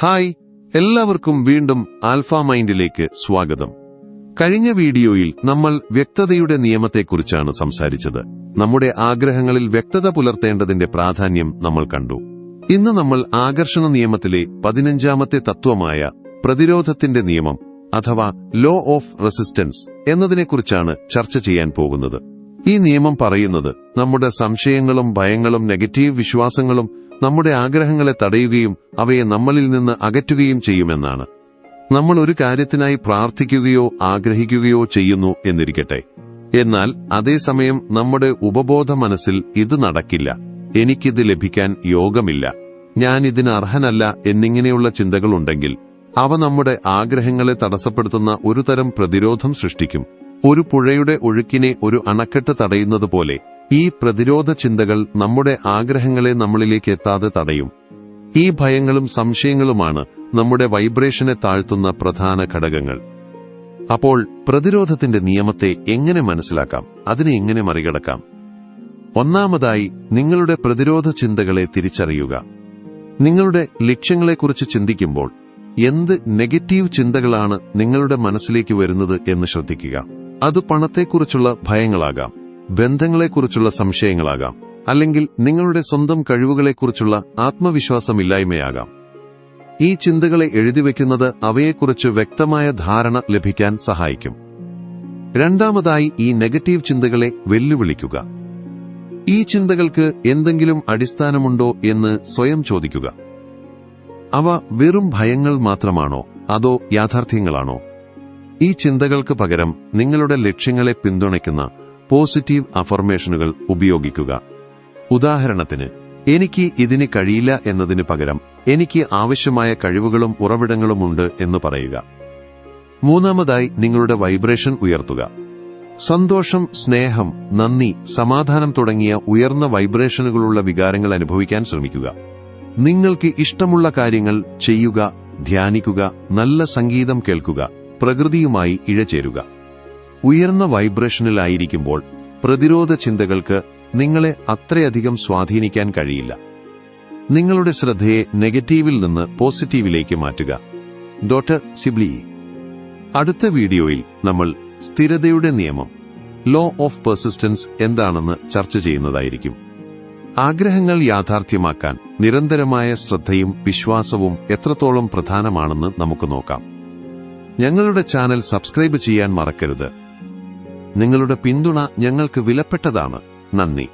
Hi എല്ലാവർക്കും വീണ്ടും alpha മൈൻഡിലേക്ക് സ്വാഗതം. കഴിഞ്ഞ വീഡിയോയിൽ നമ്മൾ വ്യക്തതയുടെ നിയമത്തെക്കുറിച്ചാണ് സംസാരിച്ചത്. നമ്മുടെ ആഗ്രഹങ്ങളിൽ വ്യക്തത പുലർത്തേണ്ടതിന്റെ പ്രാധാന്യം നമ്മൾ കണ്ടു. ഇന്ന് നമ്മൾ ആകർഷണ നിയമത്തിലെ പതിനഞ്ചാമത്തെ തത്വമായ പ്രതിരോധത്തിന്റെ നിയമം അഥവാ ലോ ഓഫ് റെസിസ്റ്റൻസ് എന്നതിനെക്കുറിച്ചാണ് ചർച്ച ചെയ്യാൻ പോകുന്നത്. ഈ നിയമം പറയുന്നത് നമ്മുടെ സംശയങ്ങളും ഭയങ്ങളും നെഗറ്റീവ് വിശ്വാസങ്ങളും നമ്മുടെ ആഗ്രഹങ്ങളെ തടയുകയും അവയെ നമ്മളിൽ നിന്ന് അകറ്റുകയും ചെയ്യുമെന്നാണ്. നമ്മൾ ഒരു കാര്യത്തിനായി പ്രാർത്ഥിക്കുകയോ ആഗ്രഹിക്കുകയോ ചെയ്യുന്നു എന്നിരിക്കട്ടെ. എന്നാൽ അതേസമയം നമ്മുടെ ഉപബോധ മനസ്സിൽ ഇത് നടക്കില്ല. എനിക്കിത് ലഭിക്കാൻ യോഗമില്ല. ഞാൻ ഇതിന് അർഹനല്ല എന്നിങ്ങനെയുള്ള ചിന്തകളുണ്ടെങ്കിൽ അവ നമ്മുടെ ആഗ്രഹങ്ങളെ തടസ്സപ്പെടുത്തുന്ന ഒരു തരം പ്രതിരോധം സൃഷ്ടിക്കും. ഒരു പുഴയുടെ ഒഴുക്കിനെ ഒരു അണക്കെട്ട് തടയുന്നത് പോലെ ഈ പ്രതിരോധ ചിന്തകൾ നമ്മുടെ ആഗ്രഹങ്ങളെ നമ്മളിലേക്ക് എത്താതെ തടയും. ഈ ഭയങ്ങളും സംശയങ്ങളുമാണ് നമ്മുടെ വൈബ്രേഷനെ താഴ്ത്തുന്ന പ്രധാന ഘടകങ്ങൾ. അപ്പോൾ പ്രതിരോധത്തിന്റെ നിയമത്തെ എങ്ങനെ മനസ്സിലാക്കാം? അതിനെ എങ്ങനെ മറികടക്കാം? ഒന്നാമതായി നിങ്ങളുടെ പ്രതിരോധ ചിന്തകളെ തിരിച്ചറിയുക. നിങ്ങളുടെ ലക്ഷ്യങ്ങളെക്കുറിച്ച് ചിന്തിക്കുമ്പോൾ എന്ത് നെഗറ്റീവ് ചിന്തകളാണ് നിങ്ങളുടെ മനസ്സിലേക്ക് വരുന്നത് എന്ന് ശ്രദ്ധിക്കുക. അത് പണത്തെക്കുറിച്ചുള്ള ഭയങ്ങളാകാം. ബന്ധങ്ങളെക്കുറിച്ചുള്ള സംശയങ്ങളാകാം. അല്ലെങ്കിൽ നിങ്ങളുടെ സ്വന്തം കഴിവുകളെക്കുറിച്ചുള്ള ആത്മവിശ്വാസമില്ലായ്മയാകാം. ഈ ചിന്തകളെ എഴുതിവെക്കുന്നത് അവയെക്കുറിച്ച് വ്യക്തമായ ധാരണ ലഭിക്കാൻ സഹായിക്കും. രണ്ടാമതായി ഈ നെഗറ്റീവ് ചിന്തകളെ വെല്ലുവിളിക്കുക. ഈ ചിന്തകൾക്ക് എന്തെങ്കിലും അടിസ്ഥാനമുണ്ടോ എന്ന് സ്വയം ചോദിക്കുക. അവ വെറും ഭയങ്ങൾ മാത്രമാണോ? അതോ യാഥാർത്ഥ്യങ്ങളാണോ? ഈ ചിന്തകൾക്ക് പകരം നിങ്ങളുടെ ലക്ഷ്യങ്ങളെ പിന്തുണയ്ക്കുന്ന പോസിറ്റീവ് അഫർമേഷനുകൾ ഉപയോഗിക്കുക. ഉദാഹരണത്തിന് എനിക്ക് ഇതിന് കഴിയില്ല എന്നതിന് പകരം എനിക്ക് ആവശ്യമായ കഴിവുകളും ഉറവിടങ്ങളുമുണ്ട് എന്ന് പറയുക. മൂന്നാമതായി നിങ്ങളുടെ വൈബ്രേഷൻ ഉയർത്തുക. സന്തോഷം സ്നേഹം നന്ദി സമാധാനം തുടങ്ങിയ ഉയർന്ന വൈബ്രേഷനുകളുള്ള വികാരങ്ങൾ അനുഭവിക്കാൻ ശ്രമിക്കുക. നിങ്ങൾക്ക് ഇഷ്ടമുള്ള കാര്യങ്ങൾ ചെയ്യുക ധ്യാനിക്കുക നല്ല സംഗീതം കേൾക്കുക പ്രകൃതിയുമായി ഇഴചേരുക. ഉയർന്ന വൈബ്രേഷനിലായിരിക്കുമ്പോൾ പ്രതിരോധ ചിന്തകൾക്ക് നിങ്ങളെ അത്രയധികം സ്വാധീനിക്കാൻ കഴിയില്ല. നിങ്ങളുടെ ശ്രദ്ധയെ നെഗറ്റീവിൽ നിന്ന് പോസിറ്റീവിലേക്ക് മാറ്റുക. ഡോക്ടർ സിബ്ലി. അടുത്ത വീഡിയോയിൽ നമ്മൾ സ്ഥിരതയുടെ നിയമം ലോ ഓഫ് പെർസിസ്റ്റൻസ് എന്താണെന്ന് ചർച്ച ചെയ്യുന്നതായിരിക്കും. ആഗ്രഹങ്ങൾ യാഥാർത്ഥ്യമാക്കാൻ നിരന്തരമായ ശ്രദ്ധയും വിശ്വാസവും എത്രത്തോളം പ്രധാനമാണെന്ന് നമുക്ക് നോക്കാം. ഞങ്ങളുടെ ചാനൽ സബ്സ്ക്രൈബ് ചെയ്യാൻ മറക്കരുത്. നിങ്ങളുടെ പിന്തുണ ഞങ്ങൾക്ക് വിലപ്പെട്ടതാണ്. നന്ദി.